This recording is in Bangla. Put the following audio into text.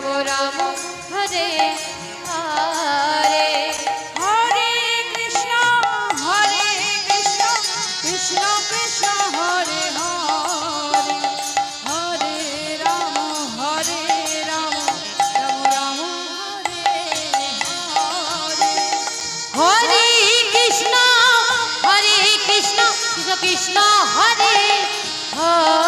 Ramo Ramo Hare Hare Krishna Hare Hare.